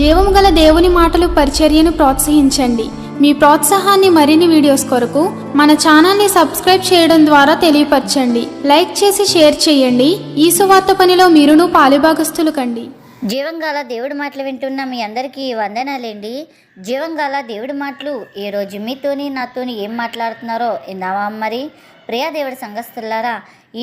జీవము గల దేవుని మాటలు పరిచర్యను ప్రోత్సహించండి. మీ ప్రోత్సాహాన్ని మరిన్ని వీడియోస్ కొరకు మన ఛానల్ని సబ్స్క్రైబ్ చేయడం ద్వారా తెలియపరచండి. లైక్ చేసి షేర్ చేయండి. ఈ సువార్త పనిలో మీరును పాలుభాగస్తులు కండి. జీవంగాల దేవుడి మాటలు వింటున్న మీ అందరికీ వందనాలండి. జీవంగాల దేవుడి మాటలు ఈరోజు మీతోని నాతోని ఏం మాట్లాడుతున్నారో ఇందామా మరి? ప్రియా దేవుడి సంఘస్థులారా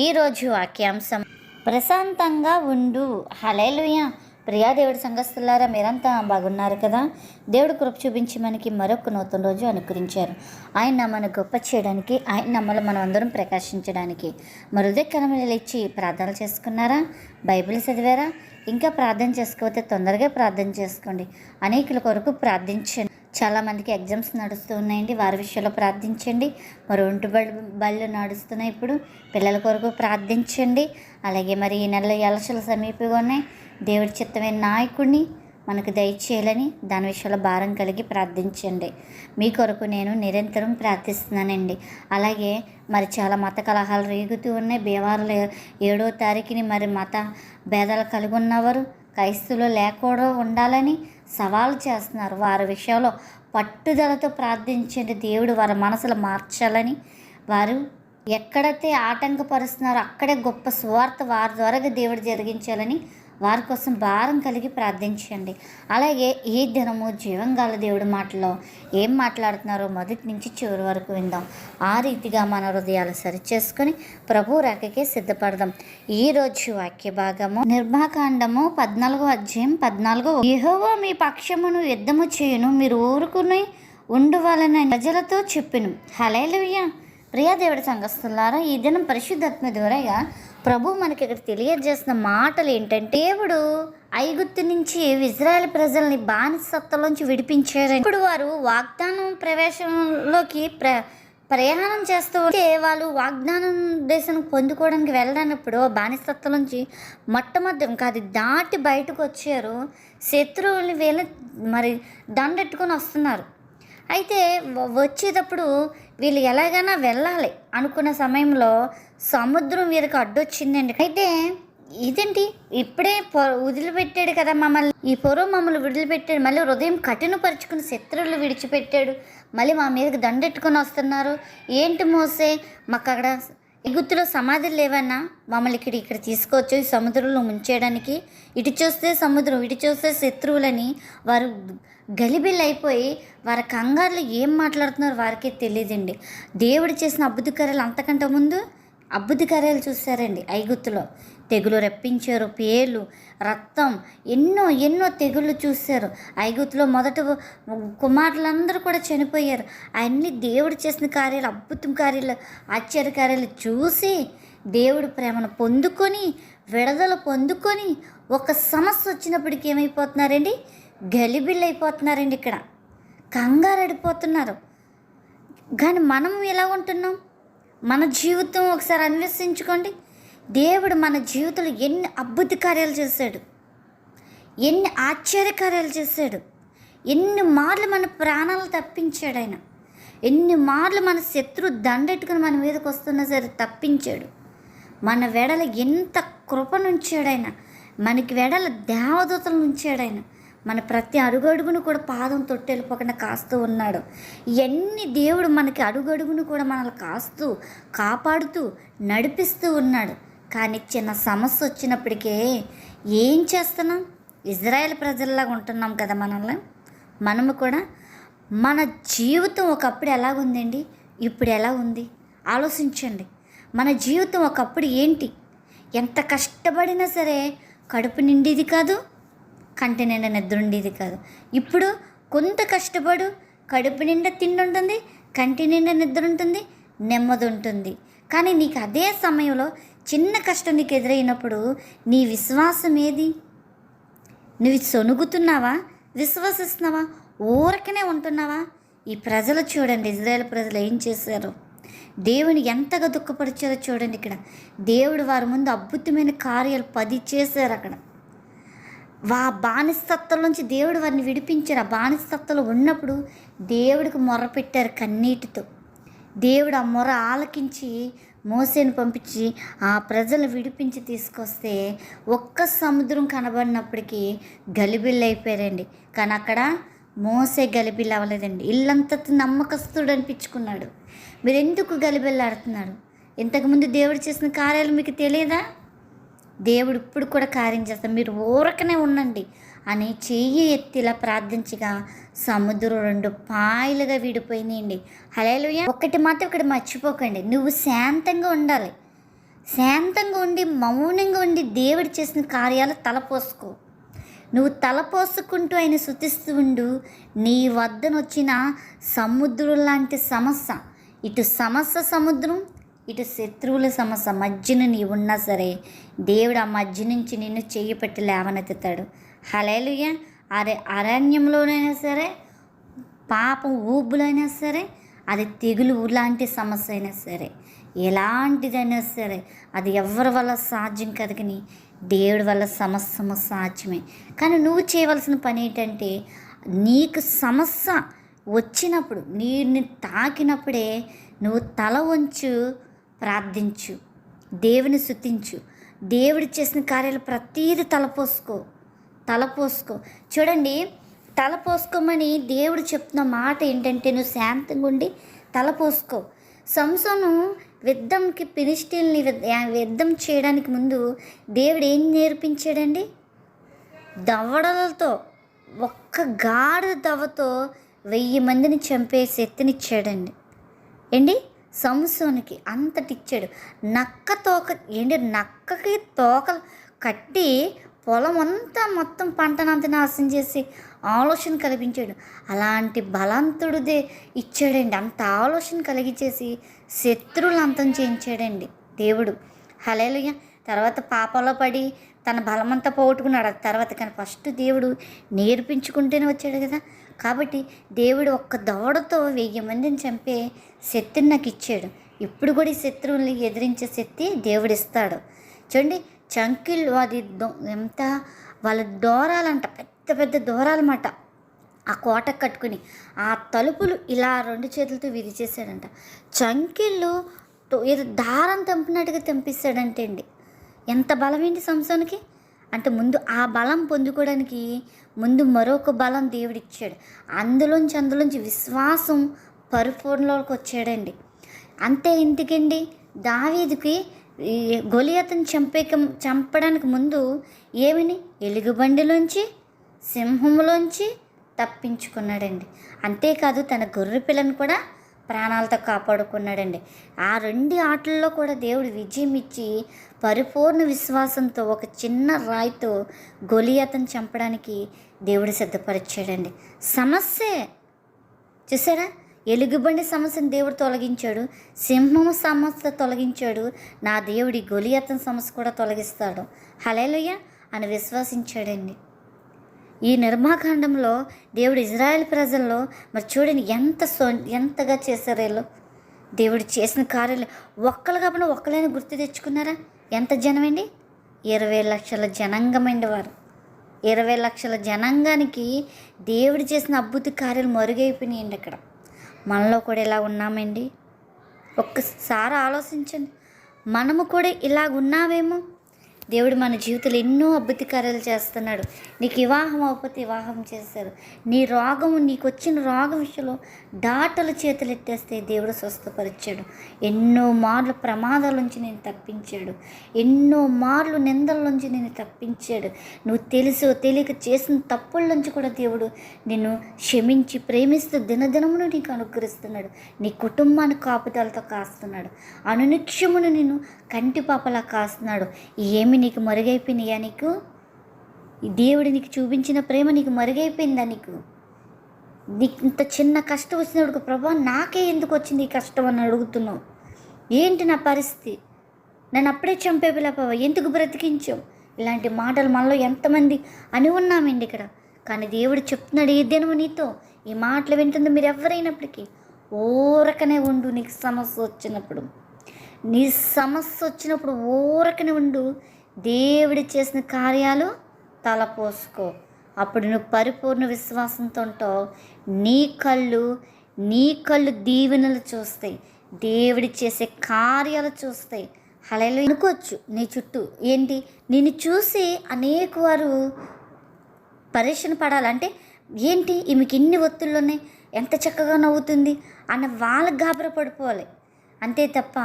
ఈరోజు వాక్యాంశం ప్రశాంతంగా ఉండు. హలేలుయా ప్రియా దేవుడి సంఘస్థులారా మీరంతా బాగున్నారు కదా? దేవుడు కృప చూపించి మనకి మరొక నూతన రోజు అనుకరించారు. ఆయన మన గొప్ప చేయడానికి ఆయన నమ్మలు మనం అందరం ప్రకాశించడానికి మరుదే కలమలు ఇచ్చి ప్రార్థనలు చేసుకున్నారా? బైబిల్ చదివారా? ఇంకా ప్రార్థన చేసుకోకపోతే తొందరగా ప్రార్థన చేసుకోండి. అనేకుల కొరకు ప్రార్థించండి. చాలామందికి ఎగ్జామ్స్ నడుస్తూ ఉన్నాయండి. వారి విషయంలో ప్రార్థించండి. మరి ఒంటి బళ్ళు బళ్ళు నడుస్తున్నాయి ఇప్పుడు. పిల్లల కొరకు ప్రార్థించండి. అలాగే మరి ఈ నెలలో ఎలక్షలు సమీపంగా ఉన్నాయి. దేవుడి చిత్తమైన నాయకుడిని మనకు దయచేయాలని దాని విషయంలో భారం కలిగి ప్రార్థించండి. మీ కొరకు నేను నిరంతరం ప్రార్థిస్తున్నానండి. అలాగే మరి చాలా మత కలహాలు రేగుతూ ఉన్నాయి. బీవారులు ఏడో తారీఖుని మరి మత భేదాలు కలిగి ఉన్నవారు క్రైస్తువులు లేకుండా ఉండాలని సవాలు చేస్తున్నారు. వారి విషయంలో పట్టుదలతో ప్రార్థించండి. దేవుడు వారి మనసులు మార్చాలని వారు ఎక్కడైతే ఆటంకపరుస్తున్నారో అక్కడే గొప్ప స్వార్థ వారి ద్వారా దేవుడు జరిగించాలని వారి కోసం భారం కలిగి ప్రార్థించండి. అలాగే ఈ దినము జీవంగాల దేవుడి మాటలో ఏం మాట్లాడుతున్నారో మొదటి నుంచి చివరి వరకు విందాం. ఆ రీతిగా మన హృదయాలు సరిచేసుకొని ప్రభు రేఖకే సిద్ధపడదాం. ఈ రోజు వాక్య భాగము నిర్మాకాండము పద్నాలుగో అధ్యాయం పద్నాలుగో యెహోవా మీ పక్షమును యుద్ధము చేయును మీరు ఊరుకుని ఉండువాలని ప్రజలతో చెప్పిను. హలేలుయ్య ప్రియా దేవుడి సంఘస్థులారా ఈ దినం పరిశుద్ధాత్మ ద్వారాగా ప్రభు మనకి ఇక్కడ తెలియజేసిన మాటలు ఏంటంటే దేవుడు ఐగుప్తు నుంచి ఇజ్రాయెల్ ప్రజల్ని బానిసత్వంలోంచి విడిపించారు ఇప్పుడు వారు వాగ్దానం ప్రవేశంలోకి ప్ర ప్రయాణం చేస్తూ ఉంటే వాళ్ళు వాగ్దానం దేశం పొందుకోవడానికి వెళ్ళడానప్పుడు బానిసత్వం నుంచి మొట్టమొదటి ఇంకా అది దాటి బయటకు వచ్చారు. శత్రువులు వీళ్ళ మరి దండెట్టుకొని వస్తున్నారు. అయితే వచ్చేటప్పుడు వీళ్ళు ఎలాగైనా వెళ్ళాలి అనుకున్న సమయంలో సముద్రం వీరికి అడ్డొచ్చిందండి. అయితే ఇదేంటి? ఇప్పుడే పొ వదిలిపెట్టాడు కదా మమ్మల్ని. ఈ పొరవ మమ్మల్ని వదిలిపెట్టాడు. మళ్ళీ హృదయం కఠినపరుచుకుని శత్రువులు విడిచిపెట్టాడు. మళ్ళీ మా మీదకి దండెట్టుకొని వస్తున్నారు. ఏంటి మోసే? మాకు అక్కడ ఎగుత్తులో సమాధులు లేవన్నా? మమ్మల్ని ఇక్కడ ఇక్కడ తీసుకొచ్చి ఈ సముద్రంలో ముంచేయడానికి? ఇటు చూస్తే సముద్రం ఇటు చూస్తే శత్రువులని వారు గలిబిల్ అయిపోయి వారి కంగారులు ఏం మాట్లాడుతున్నారో వారికే తెలియదండి. దేవుడు చేసిన అద్భుత కార్యాలు అంతకంటే ముందు అద్భుత కార్యాలు చూశారండి ఐగుత్తులో తెగులు రప్పించారు పేర్లు రక్తం ఎన్నో ఎన్నో తెగుళ్ళు చూశారు. ఐగుత్తులో మొదట కుమారులందరూ కూడా చనిపోయారు. అన్ని దేవుడు చేసిన కార్యాలు అద్భుతం కార్యాలు ఆశ్చర్య కార్యాలు చూసి దేవుడు ప్రేమను పొందుకొని విడుదల పొందుకొని ఒక సమస్య వచ్చినప్పటికి ఏమైపోతున్నారండి? గలిబిళ్ళైపోతున్నారండి ఇక్కడ. కంగారు అడిపోతున్నారు కానీ మనం ఎలా ఉంటున్నాం? మన జీవితం ఒకసారి అన్వేషించుకోండి. దేవుడు మన జీవితంలో ఎన్ని అద్భుత కార్యాలు చేశాడు. ఎన్ని ఆశ్చర్య కార్యాలు చేశాడు. ఎన్ని మార్లు మన ప్రాణాలు తప్పించాడు ఆయన. ఎన్ని మార్లు మన శత్రు దండెట్టుకుని మన మీదకి వస్తున్నా సరే తప్పించాడు. మన వెడల ఎంత కృపనుంచాడు ఆయన. మనకి వెడల దేవదూతలు ఉంచాడు ఆయన. మన ప్రతి అడుగడుగును కూడా పాదం తొట్టెళ్ళిపోకుండా కాస్తూ ఉన్నాడు. ఎన్ని దేవుడు మనకి అడుగడుగును కూడా మనల్ని కాస్తూ కాపాడుతూ నడిపిస్తూ ఉన్నాడు. కానీ చిన్న సమస్య వచ్చినప్పటికే ఏం చేస్తున్నాం? ఇజ్రాయెల్ ప్రజల్లాగా ఉంటున్నాం కదా మనల్ని? మనము కూడా మన జీవితం ఒకప్పుడు ఎలా ఉందండి? ఇప్పుడు ఎలా ఉంది? ఆలోచించండి. మన జీవితం ఒకప్పుడు ఏంటి? ఎంత కష్టపడినా సరే కడుపు నిండేది కాదు కంటి నిండా నిద్ర ఉండేది కాదు. ఇప్పుడు కొంత కష్టపడు కడుపు నిండా తిండి ఉంటుంది కంటి నిండా నిద్ర ఉంటుంది నెమ్మది ఉంటుంది. కానీ నీకు అదే సమయంలో చిన్న కష్టం నీకు ఎదురైనప్పుడు నీ విశ్వాసం ఏది? నువ్వు సొనుగుతున్నావా? విశ్వసిస్తున్నావా? ఊరకనే ఉంటున్నావా? ఈ ప్రజలు చూడండి ఇజ్రాయెల్ ప్రజలు ఏం చేశారు? దేవుని ఎంతగా దుఃఖపరిచారో చూడండి ఇక్కడ. దేవుడు వారి ముందు అద్భుతమైన కార్యాలు పది చేశారు అక్కడ. వా బానిసత్వం నుంచి దేవుడు వారిని విడిపించారు. ఆ బానిసత్వంలో ఉన్నప్పుడు దేవుడికి మొర పెట్టారు కన్నీటితో. దేవుడు ఆ మొర ఆలకించి మోసేను పంపించి ఆ ప్రజలు విడిపించి తీసుకొస్తే ఒక్క సముద్రం కనబడినప్పటికీ గలిబిల్లు అయిపోయారండి. కానీ అక్కడ మోసే గలిబిల్లు అవ్వలేదండి. ఇల్లంతా నమ్మకస్తుడు అనిపించుకున్నాడు. మీరు ఎందుకు గలిబిల్లాడుతున్నారు ఇంతకుముందు దేవుడు చేసిన కార్యాలు మీకు తెలియదా? దేవుడు ఇప్పుడు కూడా కార్యం చేస్తాడు. మీరు ఊరకనే ఉండండి. అని చెయ్యి ఎత్తిలా ప్రార్థించగా సముద్రం రెండు పాయలుగా విడిపోయినాయండి. హలేలుయ ఒకటి మాత్రం ఇక్కడ మర్చిపోకండి. నువ్వు శాంతంగా ఉండాలి. శాంతంగా ఉండి మౌనంగా ఉండి దేవుడు చేసిన కార్యాలు తలపోసుకో. నువ్వు తలపోసుకుంటూ ఆయన శుతిస్తూ ఉండు. నీ వద్దనొచ్చిన సముద్రం లాంటి సమస్య. ఇటు సమస్య సముద్రం ఇటు శత్రువుల సమస్య మధ్యన నీవు ఉన్నా సరే దేవుడు ఆ మధ్య నుంచి నిన్ను చేయి పెట్టి లేవనెత్తుతాడు. హలేలుయ అరే అరణ్యంలోనైనా సరే పాపం ఊబులైనా సరే అది తెగులు లాంటి సమస్య అయినా సరే ఎలాంటిదైనా సరే అది ఎవరి వల్ల సాధ్యం కాదు కానీ దేవుడి వల్ల సమస్య సాధ్యమే. కానీ నువ్వు చేయవలసిన పని ఏంటంటే నీకు సమస్య వచ్చినప్పుడు నీరుని తాకినప్పుడే నువ్వు తల వంచు ప్రార్థించు. దేవుని శుతించు దేవుడు చేసిన కార్యాలు ప్రతీది తలపోసుకో. తలపోసుకో. చూడండి తలపోసుకోమని దేవుడు చెప్తున్న మాట ఏంటంటే నువ్వు శాంతంగా ఉండి తలపోసుకో. సంసోను యుద్ధంకి ఫిలిస్టీన్ని యుద్ధం చేయడానికి ముందు దేవుడు ఏం నేర్పించాడండి? దవడలతో ఒక్క గాడి దవతో వెయ్యి మందిని చంపే శక్తినిచ్చాడండి ఏంటి? సంసోనికి అంతటిచ్చాడు నక్క తోక ఏంటి? నక్కకి తోకలు కట్టి పొలం అంతా మొత్తం పంటనంత నాశనం చేసి ఆలోచన కల్పించాడు. అలాంటి బలంతుడిదే ఇచ్చాడండి. అంత ఆలోచన కలిగించేసి శత్రువులు అంతం చేయించాడండి దేవుడు. హలేలుయ తర్వాత పాపంలో పడి తన బలమంతా పోగొట్టుకున్నాడు. తర్వాత కానీ ఫస్ట్ దేవుడు నేర్పించుకుంటేనే వచ్చాడు కదా. కాబట్టి దేవుడు ఒక్క దవడతో వెయ్యి మందిని చంపే శక్తిని నాకు ఇచ్చాడు. ఇప్పుడు కూడా ఈ శత్రువుల్ని ఎదిరించే శక్తి దేవుడు ఇస్తాడు. చూడండి చంకిళ్ళు అది ఎంత వాళ్ళ దూరాలంట పెద్ద పెద్ద దూరాలన్నమాట. ఆ కోట కట్టుకుని ఆ తలుపులు ఇలా రెండు చేతులతో విరిచేశాడంట. చంకిళ్ళు ఏదో దారం తెంపినట్టుగా తెంపిస్తాడంటే అండి ఎంత బలమేంటి సంసానికి? అంటే ముందు ఆ బలం పొందుకోవడానికి ముందు మరొక బలం దేవుడిచ్చాడు. అందులోంచి అందులోంచి విశ్వాసం పరిపూర్ణలోకి వచ్చాడండి. అంతే ఎందుకండి? దావీదుకి గొలియతను చంపేక చంపడానికి ముందు ఏమిని? ఎలుగుబండిలోంచి సింహంలోంచి తప్పించుకున్నాడండి. అంతేకాదు తన గొర్రె పిల్లను కూడా ప్రాణాలతో కాపాడుకున్నాడండి. ఆ రెండు ఆటల్లో కూడా దేవుడు విజయం ఇచ్చి పరిపూర్ణ విశ్వాసంతో ఒక చిన్న రాయితో గొలియతను చంపడానికి దేవుడు సిద్ధపరిచాడండి. సమస్యే. చూసారా? ఎలుగుబండి సమస్యను దేవుడు తొలగించాడు. సింహం సమస్య తొలగించాడు. నా దేవుడి గొలియతన్ సమస్య కూడా తొలగిస్తాడు. హలేలుయ్య అని విశ్వసించాడండి. ఈ నిర్మాకాండంలో దేవుడు ఇజ్రాయెల్ ప్రజల్లో మరి చూడండి ఎంత సో ఎంతగా చేశారు వీళ్ళు. దేవుడు చేసిన కార్యాలు ఒక్కరు కాకుండా ఒక్కలైనా గుర్తు తెచ్చుకున్నారా? ఎంత జనమండి ఇరవై లక్షల జనాంగమండి వారు. ఇరవై లక్షల జనాంగానికి దేవుడు చేసిన అద్భుత కార్యాలు మరుగైపోయినాయండి అక్కడ. మనలో కూడా ఇలా ఉన్నామండి. ఒక్కసారి ఆలోచించండి. మనము కూడా ఇలాగ ఉన్నామేమో దేవుడు మన జీవితంలో ఎన్నో అద్భుత కార్యాలు చేస్తున్నాడు. నీకు వివాహం అవ్వకపోతే వివాహం చేస్తారు నీ రోగం నీకు వచ్చిన రోగ విషయంలో డాటలు చేతులు ఎత్తేస్తే దేవుడు స్వస్థపరిచాడు. ఎన్నో మార్లు ప్రమాదాల నుంచి నేను తప్పించాడు. ఎన్నో మార్లు నిందల నుంచి నేను తప్పించాడు. నువ్వు తెలుసు తెలియక చేసిన తప్పుల నుంచి కూడా దేవుడు నిన్ను క్షమించి ప్రేమిస్తూ దినదినమును నీకు అనుగ్రహిస్తున్నాడు. నీ కుటుంబాన్ని కాపుదలతో కాస్తున్నాడు. అనునిత్యమును నిన్ను కంటి పాపలా కాస్తున్నాడు. ఏమి నీకు మరుగైపోయినాయా నీకు? ఈ దేవుడు నీకు చూపించిన ప్రేమ నీకు మరుగైపోయిందా నీకు? నీకు ఇంత చిన్న కష్టం వచ్చినప్పుడు ప్రభా నాకే ఎందుకు వచ్చింది ఈ కష్టం అని అడుగుతున్నావు? ఏంటి నా పరిస్థితి? నన్ను అప్పుడే చంపేపిలేపావా ఎందుకు బ్రతికించావు? ఇలాంటి మాటలు మనలో ఎంతమంది అని ఉన్నామండి ఇక్కడ. కానీ దేవుడు చెప్తున్నాడు ఈ దినము నీతో. ఈ మాటలు వింటుంది మీరు ఎవరైనప్పటికీ. ఊరకనే ఉండు నీకు సమస్య వచ్చినప్పుడు. నీ సమస్య వచ్చినప్పుడు ఊరకనే ఉండు. దేవుడు చేసిన కార్యాలు తలపోసుకో. అప్పుడు నువ్వు పరిపూర్ణ విశ్వాసంతో ఉంటావు. నీ కళ్ళు నీ కళ్ళు దీవెనలు చూస్తాయి. దేవుడి చేసే కార్యాలు చూస్తాయి. హలలు అనుకోవచ్చు నీ చుట్టూ. ఏంటి? నిన్ను చూసి అనేక వారు పరీక్షణ పడాలంటే ఏంటి? ఈమెకి ఇన్ని ఒత్తిళ్ళు ఉన్నాయి. ఎంత చక్కగా నవ్వుతుంది అన్న వాళ్ళకి గాబర పడిపోవాలి. అంతే తప్ప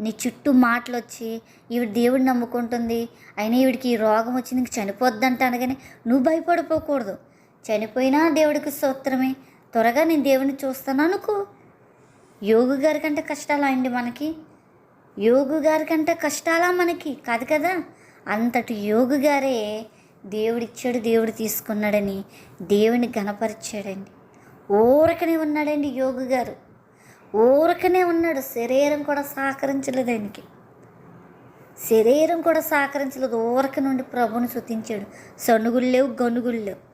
నీ చుట్టూ మాటలు వచ్చి ఈవిడ దేవుడిని నమ్ముకుంటుంది. అయినా ఈవిడికి ఈ రోగం వచ్చి నీకు చనిపోద్దంట అనగానే నువ్వు భయపడిపోకూడదు. చనిపోయినా దేవుడికి స్తోత్రమే. త్వరగా నేను దేవుడిని చూస్తాను అనుకో. యోగు గారి కంటే కష్టాలా అండి మనకి? యోగు గారి కంటే కష్టాలా మనకి? కాదు కదా? అంతటి యోగు గారే దేవుడిచ్చాడు దేవుడు తీసుకున్నాడని దేవుని గణపరిచాడండి ఊరకనే ఉన్నాడండి యోగు గారు. ఊరకనే ఉన్నాడు. శరీరం కూడా సహకరించలేదు ఆయనకి. శరీరం కూడా సహకరించలేదు. ఊరక నుండి ప్రభుని శుతించాడు. సణుగులు లేవు గనుగులు లేవు.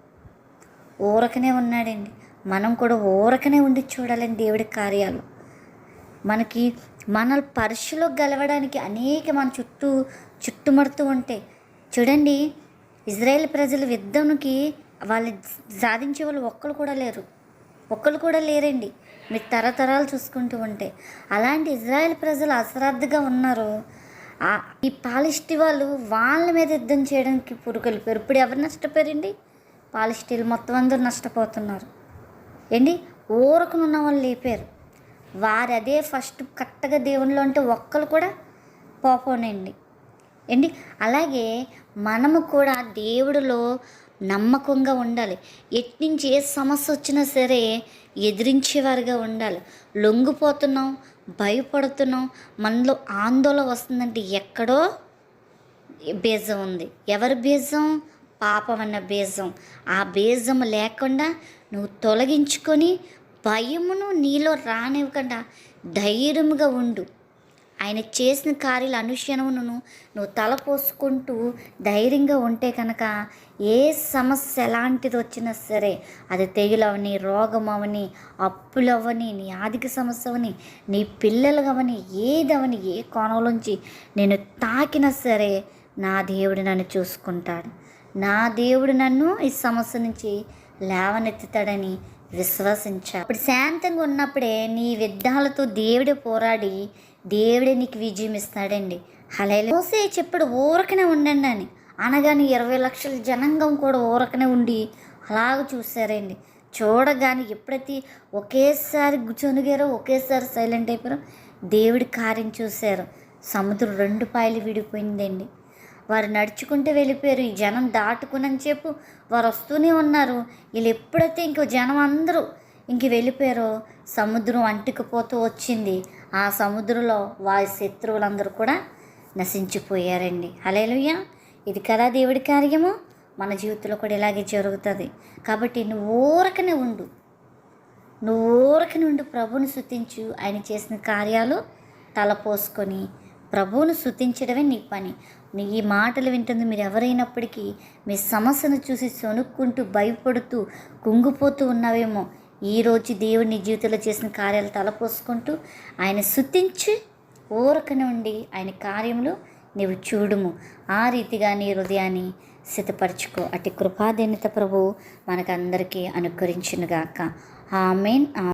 ఊరకనే ఉన్నాడండి. మనం కూడా ఊరకనే ఉండి చూడాలండి దేవుడి కార్యాలు. మనకి మన పరీక్షలో గెలవడానికి అనేక మన చుట్టూ చుట్టుముడుతూ ఉంటాయి. చూడండి ఇజ్రాయెల్ ప్రజలు యుద్ధంకి వాళ్ళు సాధించే వాళ్ళు ఒక్కరు కూడా లేరు. ఒక్కరు కూడా లేరండి. మీరు తరతరాలు చూసుకుంటూ ఉంటే. అలాంటి ఇజ్రాయెల్ ప్రజలు అశ్రద్ధగా ఉన్నారు ఈ పాలిస్టి వాళ్ళు వాళ్ళ మీద యుద్ధం చేయడానికి పురుగొలిపారు ఇప్పుడు ఎవరు నష్టపోయారండి? పాలిస్టీలు మొత్తం అందరూ నష్టపోతున్నారు. ఏంటి? ఊరకునున్న వాళ్ళు లేపారు. వారు అదే ఫస్ట్ కరెక్ట్గా దేవుళ్ళు అంటే ఒక్కరు కూడా పోపోనండి. ఏంటి? అలాగే మనము కూడా దేవుడిలో నమ్మకంగా ఉండాలి. ఎట్నుంచి ఏ సమస్య వచ్చినా సరే ఎదిరించేవారుగా ఉండాలి. లొంగిపోతున్నాం భయపడుతున్నాం మనలో ఆందోళన వస్తుందంటే ఎక్కడో బీజం ఉంది. ఎవరి బీజం? పాపం అన్న బీజం. ఆ బీజం లేకుండా నువ్వు తొలగించుకొని భయమును నీలో రానివ్వకుండా ధైర్యంగా ఉండు. ఆయన చేసిన కార్యాలు అనుక్షణమును నువ్వు తలపోసుకుంటూ ధైర్యంగా ఉంటే కనుక ఏ సమస్య ఎలాంటిది వచ్చినా సరే అది తెగులవని రోగం అవని అప్పులవని నీ ఆర్థిక సమస్య అవని నీ పిల్లలు అవని ఏదవని ఏ కోణంలోంచి నేను తాకినా సరే నా దేవుడు నన్ను చూసుకుంటాడు. నా దేవుడు నన్ను ఈ సమస్య నుంచి లేవనెత్తుతాడని విశ్వసించా ఇప్పుడు శాంతంగా ఉన్నప్పుడే నీ విద్యాలతో దేవుడు పోరాడి దేవుడే నీకు విజయం ఇస్తాడండి. హలే మోసే చెప్పాడు ఊరకనే ఉండండి అని. అనగానే ఇరవై లక్షల జనాంగం కూడా ఊరకనే ఉండి అలాగ చూసారండి చూడగానే ఎప్పుడైతే ఒకేసారి చొనిగారో ఒకేసారి సైలెంట్ అయిపోయారో దేవుడి కార్యం చూశారు. సముద్రం రెండు పాయలు విడిపోయిందండి. వారు నడుచుకుంటూ వెళ్ళిపోయారు. ఈ జనం దాటుకునని చెప్పు వారు వస్తూనే ఉన్నారు. వీళ్ళు ఎప్పుడైతే ఇంకో జనం అందరూ ఇంక వెళ్ళిపోయారో సముద్రం అంటుకుపోతూ వచ్చింది. ఆ సముద్రంలో వారి శత్రువులందరూ కూడా నశించిపోయారండి. అలేలుయ్య ఇది కదా దేవుడి కార్యము? మన జీవితంలో కూడా ఇలాగే జరుగుతుంది. కాబట్టి నువ్వు ఊరకనే ఉండు. నువ్వు ఊరకనే ఉండి. ప్రభువుని శుతించు ఆయన చేసిన కార్యాలు తలపోసుకొని ప్రభువును శుతించడమే నీ పని. నీ ఈ మాటలు వింటుంది మీరు ఎవరైనప్పటికీ మీ సమస్యను చూసి సొనుక్కుంటూ భయపడుతూ కుంగిపోతూ ఉన్నావేమో ఈరోజు దేవుని జీవితంలో చేసిన కార్యాలు తలపోసుకుంటూ ఆయన శుతించి ఊరకనే ఉండి ఆయన కార్యములు నీవు చూడుము. ఆ రీతిగా నీ హృదయాన్ని సిద్ధపరచుకో. అటు కృపాదీనత ప్రభు మనకందరికీ అనుకరించినగాక ఆమెన్.